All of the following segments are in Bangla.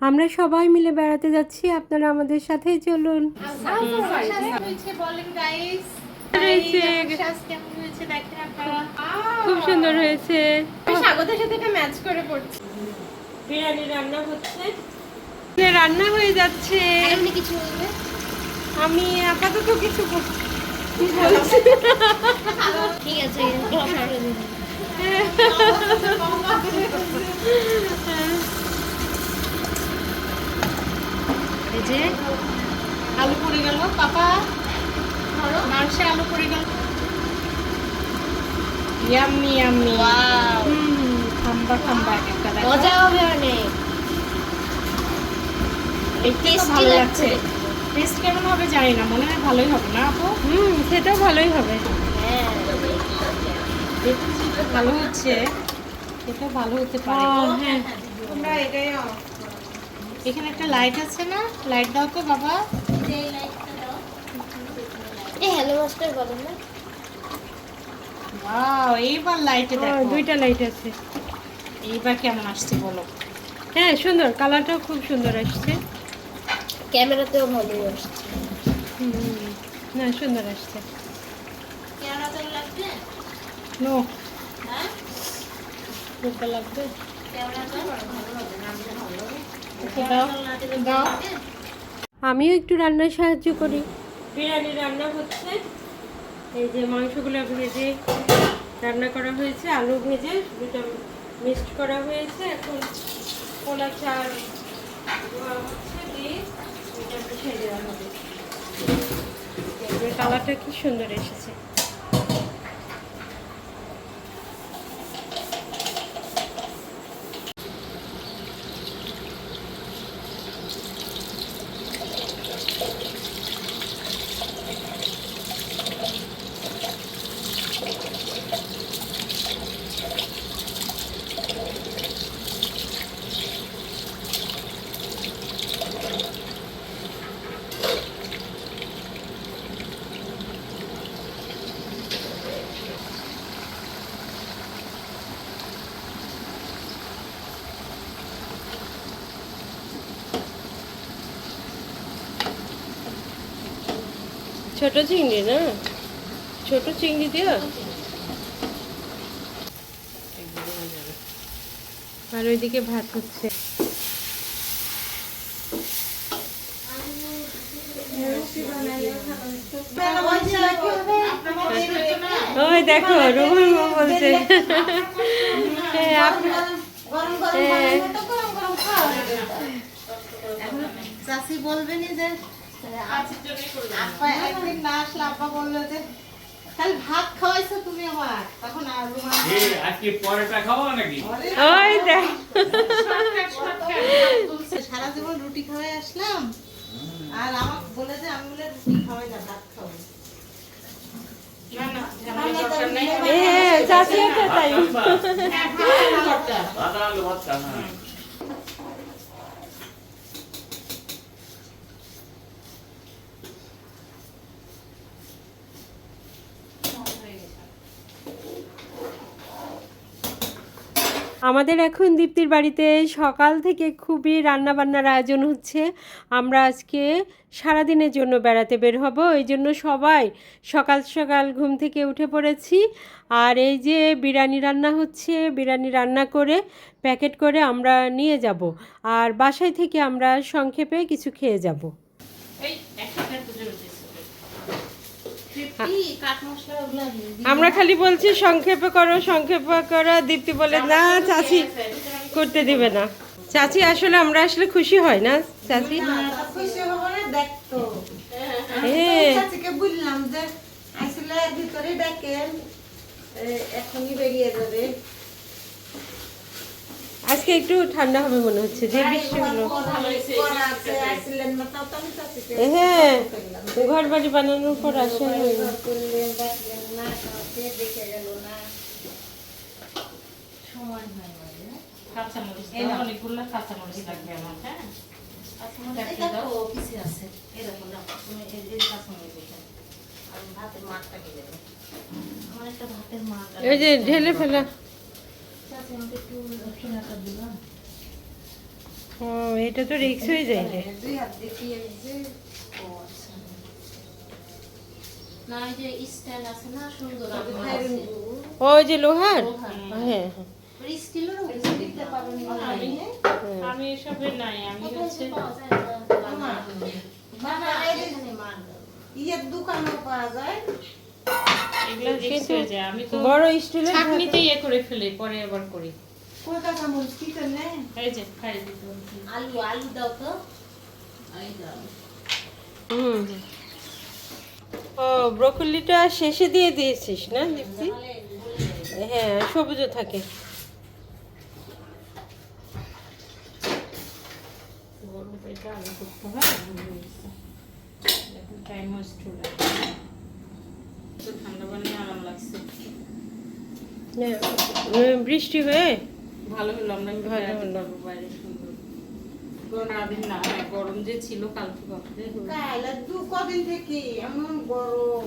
আমরা সবাই মিলে বেড়াতে যাচ্ছি। আপনারা আমাদের সাথেই চলুন। খুব সুন্দর হয়েছে। স্বাগতের সাথে এটা ম্যাচ করে পড়ছে বিরিয়ানি রান্না হচ্ছে রান্না হয়ে যাচ্ছে। এমনি কিছু আমি আপাতত কিছু বল- ঠিক আছে করে দিন এই যে আলু পড়ে গেল। পাপা মাংসে আলু পড়ে গেল। Yummy yummy. খাম্বা খাম্বা একটা মজা হবে অনেক। ভালো লাগছে। টেস্ট কেমন হবে জানি না মনে হয় ভালোই হবে না আপু? হুম সেটাও ভালোই হবে। হ্যাঁ। ভালো হচ্ছে। এটা ভালো হতে পারে। হ্যাঁ। তোমরা এটাই এখানে একটা লাইট আছে না? লাইট দাও তো বাবা। এই হ্যালো মাস্টার বলেন না। ওয়াও এইবার লাইটে দেখো। দুইটা লাইট আছে। এইবার কেমন আসছে বলো? হ্যাঁ সুন্দর। কালারটাও খুব সুন্দর আসছে। ক্যামেরাতেও আসছে। না সুন্দর আসছে। নো লাগবে? দাও আমিও একটু রান্নায় সাহায্য করি। বিরিয়ানি রান্না হচ্ছে। এই যে মাংসগুলো ভেজে রান্না করা হয়েছে, আলু ভেজে দুটো মিক্সড করা হয়েছে। এখন পোলা চাল হচ্ছে দিয়ে এটা দেওয়া হবে। কালারটা কি সুন্দর এসেছে। ছোট চিংড়ি না? ছোট চিংড়ি দিও আর ওইদিকে ভাত হচ্ছে। ওই দেখো রুমন মা বলছে। হ্যাঁ, হ্যাঁ। চাষি বলবেন যে আব্বা একদিন না আসলে আব্বা বলল যে খালি ভাত খাওয়াইছো তুমি আমার তখন আর রুমাল আজকে পরেটা খাওয়া নাকি ওই দেখ সারা জীবন রুটি খাওয়াই আসলাম আর আমাকে বলে যে আমি বলে রুটি খাওয়াই না। ভাত খাওয়াই হ্যাঁ চাচি তো তাই ভাত আলু আমাদের এখন দীপ্তির বাড়িতে সকাল থেকে খুবই রান্না বান্নার আয়োজন হচ্ছে। আমরা আজকে সারাদিনের জন্য বেড়াতে বের হব, এই জন্য সবাই সকাল সকাল ঘুম থেকে উঠে পড়েছি। আর এই যে বিরিয়ানি রান্না হচ্ছে, বিরিয়ানি রান্না করে, প্যাকেট করে আমরা নিয়ে যাব। আর বাসায় থেকে আমরা সংক্ষেপে কিছু খেয়ে যাব। ওগুলো আমরা খালি বলছি, সংক্ষেপে করো সংক্ষেপে করো। দীপ্তি বলে, না, চাচি করতে দিবে না। চাচি আসলে আমরা আসলে খুশি হয় না, চাচি? হ্যাঁ। যে, আসলে ভিতরে এখনই বেরিয়ে যাবে। আজকে একটু ঠান্ডা হবে মনে হচ্ছে, যে বৃষ্টি হলো। হ্যাঁ ঘর বাড়ি বানানোর পর আসে ওই যে ঢেলে ফেলা চাচি আমাকে একটু দক্ষিণাটা দিবা ও এটা তো রিক্স হয়ে যায় রে। দুই হাত দেখিয়ে যে ও আচ্ছা। না যে স্ট্যান্ড আছে না সুন্দর হ্যাঁ, যে লোহার? হ্যাঁ। হ্যাঁ স্টিলের আমি আমি এসবের নাই আমি হচ্ছে দোকানও পাওয়া যায়। এগুলো রিক্স হয়ে যায়। আমি তো বড় স্টিলের ছাকনিতে ইয়ে করে ফেলি পরে আবার করি। কয় টাকা কি নেই এই যে খাই দিতে আলু আলু দাও তো এই দাও হুম। ও ব্রোকলিটা শেষে দিয়ে দিয়েছিস না দীপ্তি? হ্যাঁ সবুজও থাকে। গরম পেটে আলু করতে হয় টাইম ওয়েস্ট হলো তো ঠান্ডা পানি আরাম লাগছে বৃষ্টি হয়ে? ভালো হলো আমরা ভালো হলো। বাইরে সুন্দর। সারাদিন না হ্যাঁ, গরম যে ছিল কালকে বাপরে কাইলা দু কদিন থেকে এমন গরম।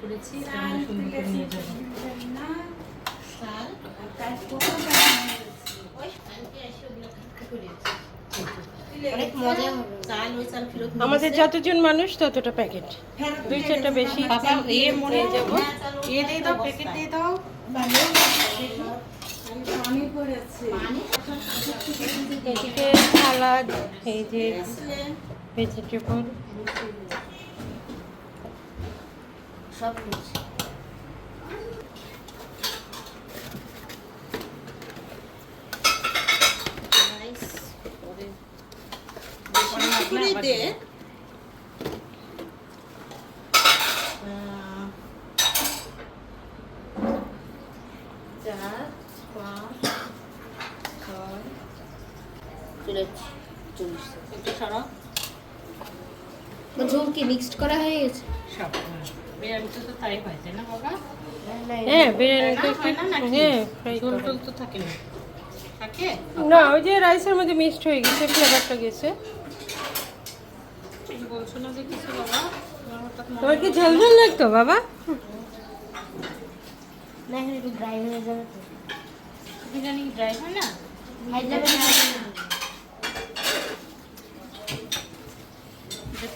করেছি সুন্দর করে নিয়ে যাব। কাজ করতে আমাদের যতজন মানুষ ততটা প্যাকেট দুই চারটা বেশি ইয়ে মনে যাব। ইয়ে দিয়ে দাও প্যাকেট দিয়ে দাও। এদিকে সালাদ এই যে ভেজিটেবল সব কিছু রাইস পরে দে। চার পাঁচ ছয় চল্লিশ একটু সরা। ঝোল কি মিক্সড করা হয়ে গেছে? সব বিরিয়ানিতে তো তাই হয় তাই না বাবা হ্যাঁ হয়? হ্যাঁ ঝোল টোল তো থাকে না। থাকে? না ওই যে রাইসের মধ্যে মিক্সড হয়ে গেছে ফ্লেভারটা গেছে তুমি বলছো না যে কিছু বাবা আমার হঠাৎ মনে তোমার কি ঝাল ঝাল লাগতো বাবা? না এখন একটু ড্রাই হয়ে যাবে তো। বিরিয়ানি ড্রাই হয় না? এটা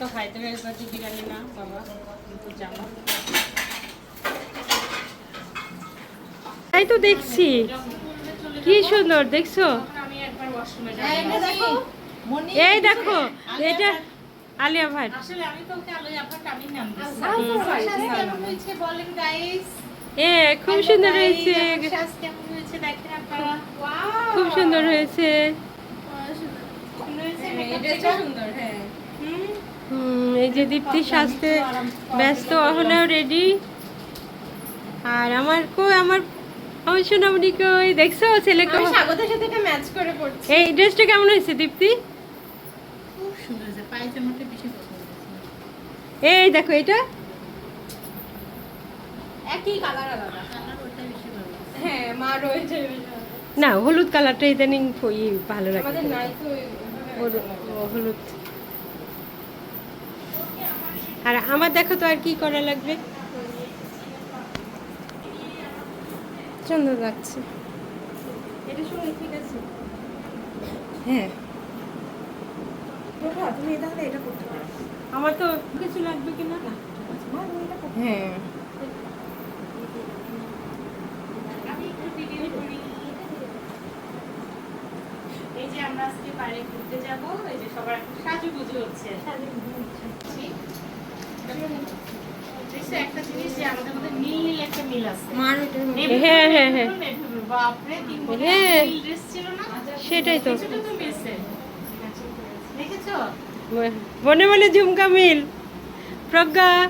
তো হায়দ্রাবাদি বিরিয়ানি না বাবা তুমি তো তাই তো দেখছি। কি সুন্দর দেখছ? তখন আমি একবার ওয়াশরুমে যাই। দেখো মনি এই দেখো এটা আলিয়া ভাই আসলে আমি তো ওকে আলোয় আমি নাম দিচ্ছি কেমন হয়েছে বলেন গাইস এ খুব সুন্দর হয়েছে। কেমন হয়েছে? দেখেন আপনারা। খুব সুন্দর হয়েছে। সুন্দর হ্যাঁ। হুম, এই যে দীপ্তি ব্যস্ত রেডি আর আমার কই আমার আমার সোনামণি কই? দেখছ ছেলেকে স্বাগতের সাথে এটা ম্যাচ করে পড়ছি। এই ড্রেসটা কেমন হয়েছে দীপ্তি খুব সুন্দর হয়েছে পায়জামাটা বেশি পছন্দ হয়েছে এই দেখো এটা। একই কালার আলাদা। হ্যাঁ মা রয়েছে না হলুদ কালারটা ইদানিং ভালো লাগে। আমাদের নাই তো হলুদ- আর আমার দেখো তো আর কি করা লাগবে? সুন্দর লাগছে। এটা শুনে ঠিক আছে। হ্যাঁ। তুমি তাহলে এটা করতে পারো। আমার তো কিছু লাগবে কিনা হ্যাঁ। একটু ভিডিও করি। এই যে আমরা আজকে বাইরে ঘুরতে যাব এই যে সবার এখন সাজুগুজু হচ্ছে। একটা জিনিস যে আমাদের মধ্যে নীল নীল একটা মিল আছে। হ্যাঁ, হ্যাঁ, হ্যাঁ। এভাবে। বাপরে তিন হ্যাঁ। নীল ড্রেস ছিল না? সেটাই তো। দেখেছ? বনে বলে ঝুমকা মিল। প্রজ্ঞা।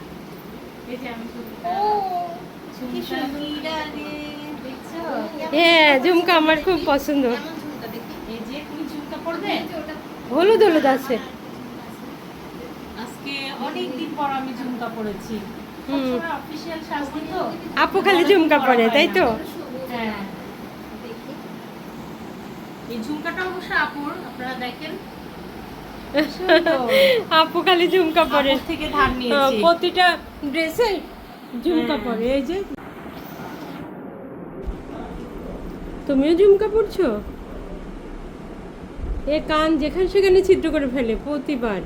হ্যাঁ ঝুমকা আমার খুব পছন্দ। হলুদ হলুদ আছে। আজকে পর আমি ঝুমকা পরেছি। হুম। অফিসিয়াল সাজনি তো। আপু খালি ঝুমকা পরে তাই তো? হ্যাঁ। এই ঝুমকাটা অবশ্য আপুর আপনারা দেখেন। আপু খালি ঝুমকা পরে। থেকে ধার নিয়েছি। প্রতিটা ড্রেসে ঝুমকা পরে এই যে। তুমিও ঝুমকা পড়ছো এ কান যেখানে সেখানে ছিদ্র করে ফেলে প্রতিবার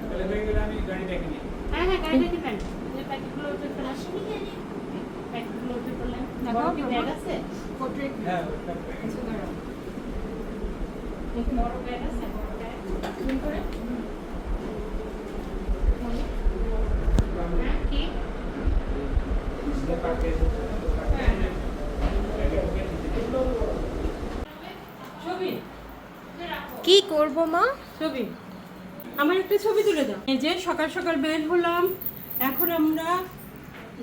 তাহলে হয়ে গেলে আমি গাড়ি দেখে নিই হ্যাঁ হ্যাঁ গাড়িটা দিবেন যে প্যাকেটগুলো উঠে ফেলে আসুন প্যাকেটগুলো উঠে ফেললেন বড় কি ব্যাগ আছে হ্যাঁ ওটা বড় ব্যাগ আছে বড় ব্যাগ জুম করে হ্যাঁ কি ছবি কি করব মা? ছবি। আমার একটা ছবি তুলে দাও। এই যে সকাল সকাল বের হলাম, এখন আমরা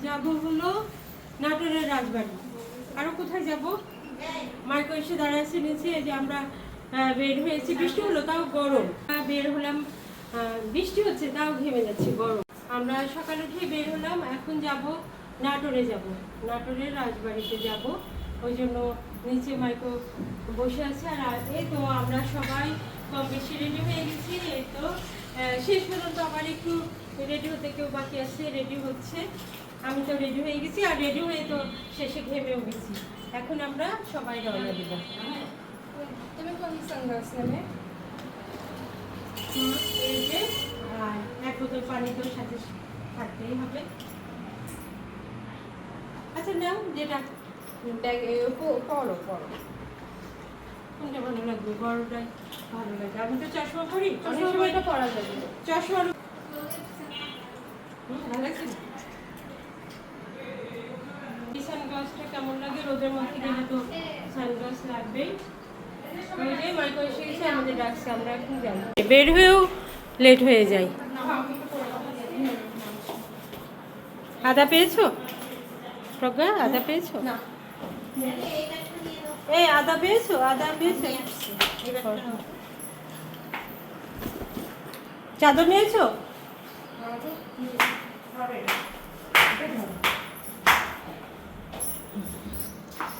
যাব হলো নাটোরের রাজবাড়ি। আরও কোথায় যাব? মাইকো এসে দাঁড়াচ্ছে নিচে যে আমরা বের হয়েছি। বৃষ্টি হলো, তাও গরম। বের হলাম বৃষ্টি হচ্ছে, তাও ঘেমে যাচ্ছে, গরম। আমরা সকালে উঠে বের হলাম, এখন যাব নাটোরে যাব। নাটোরের রাজবাড়িতে যাব। ওই জন্য নিচে মাইকো বসে আছে, আর এই তো আমরা সবাই কম বেশি রেডি হয়ে গেছি, এই তো শেষ পর্যন্ত আবার একটু রেডি হতে কেউ বাকি আছে রেডি হচ্ছে। আমি তো রেডি হয়ে গেছি আর রেডি হয়ে তো শেষে ঘেমেও গেছি। এখন আমরা সবাই রওনা দিব। তুমি কোন সানগ্লাস নেবে? এই যে আর এক বোতল পানি তো সাথে থাকতেই হবে। আচ্ছা নাও যেটা। পড়ো পড়ো কোনটা ভালো লাগবে? বড়টাই ভালো লাগে আমি তো চশমা পরি। চশমা পরা যাবে। চশমা ভালো লাগছে সানগ্লাসটা কেমন লাগে? রোদের মধ্যে গেলে তো সানগ্লাস লাগবেই। বের হয়েও লেট হয়ে যাই। আদা পেয়েছ? প্রজ্ঞা আদা পেয়েছ? এই আদা পেয়েছ? আদা পেয়েছ? চাদর নিয়েছো?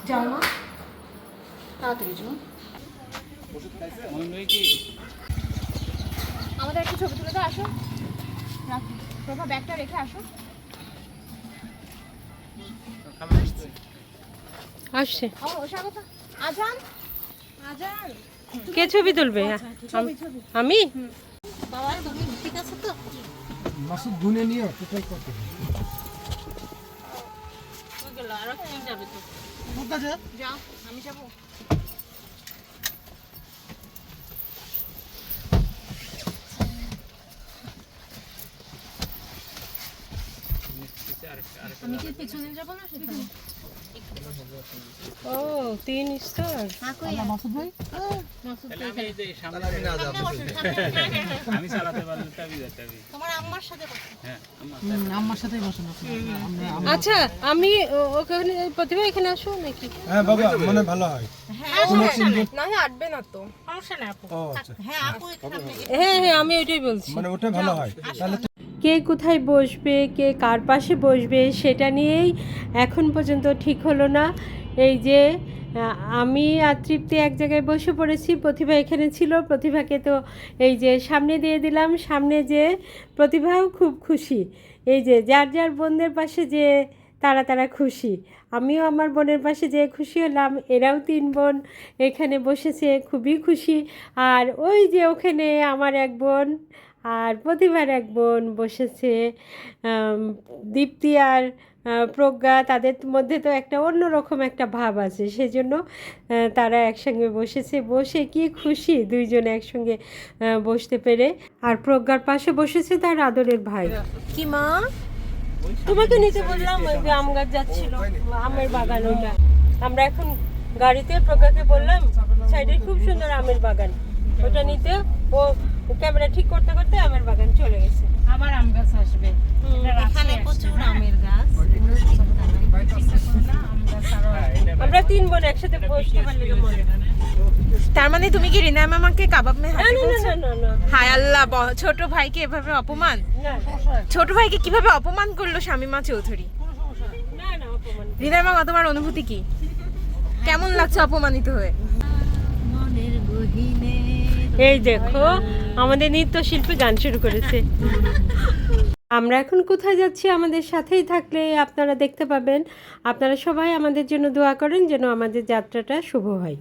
যাও মা তাড়াতাড়ি যাও। কি আমাদের একটা ছবি তুলে দাও আসো। প্রভা ব্যাগটা রেখে আসো। আসছে। আজান? আজান। কে ছবি তুলবে? আম- আমি? বাবা তুমি ঠিক আছে তো? মাসুদ গুনে নিও টোটাল কত যাও আমি যাব। আমি কি পেছনে যাব না সেখানে? ও তিন স্তর মাসুদ ভাই? আমি আমি চালাতে তোমার আম্মার সাথে হ্যাঁ সাথেই বসুন আচ্ছা আমি ও- ওখানে প্রতিভা এখানে আসো নাকি? হ্যাঁ বাবা মনে ভালো হয়। না হ্যাঁ তো। সমস্যা নেই আপু। ও আচ্ছা। হ্যাঁ হ্যাঁ হ্যাঁ আমি ওইটাই বলছি। মানে ওটা ভালো হয়। তাহলে কে কোথায় বসবে, কে কার পাশে বসবে, সেটা নিয়েই এখন পর্যন্ত ঠিক হলো না। এই যে আমি আর তৃপ্তি এক জায়গায় বসে পড়েছি, প্রতিভা এখানে ছিল, প্রতিভাকে তো এই যে সামনে দিয়ে দিলাম, সামনে যে প্রতিভাও খুব খুশি। এই যে, যার যার বোনদের পাশে যে তারা তারা খুশি। আমিও আমার বোনের পাশে যে খুশি হলাম, এরাও তিন বোন এখানে বসেছে, খুবই খুশি। আর ওই যে ওখানে আমার এক বোন আর প্রতিভার এক বোন বসেছে দীপ্তি আর প্রজ্ঞা, তাদের মধ্যে তো একটা অন্যরকম একটা ভাব আছে। সেজন্য তারা একসঙ্গে বসেছে, বসে কি খুশি দুইজনে একসঙ্গে বসতে পেরে। আর প্রজ্ঞার পাশে বসেছে তার আদরের ভাই। কি মা? তোমাকে নিতে বললাম ওই আম গাছ যাচ্ছিল, আমের বাগান ওটা আমরা এখন গাড়িতে প্রজ্ঞাকে বললাম, সাইডে খুব সুন্দর আমের বাগান। ওটা নিতে। ও ক্যামেরা ঠিক করতে করতে আমের বাগান চলে গেছে। আবার আম গাছ আসবে। এখানে প্রচুর আমের গাছ। আমরা তিন বোন একসাথে বসতে পারলে মনে তার মানে তুমি কি রিনা মামাকে কাবাব মে হাতে বলছো? হায় আল্লাহ ছোট ভাইকে এভাবে অপমান? ছোট ভাইকে কীভাবে অপমান করল শামিমা চৌধুরী? না না রিনা মামা তোমার অনুভূতি কি? কেমন লাগছে অপমানিত হয়ে? মনের গহিনে এই দেখো, আমাদের নৃত্যশিল্পী গান শুরু করেছে। আমরা এখন কোথায় যাচ্ছি আমাদের সাথেই থাকলে আপনারা দেখতে পাবেন। আপনারা সবাই আমাদের জন্য দোয়া করেন যেন আমাদের যাত্রাটা শুভ হয়।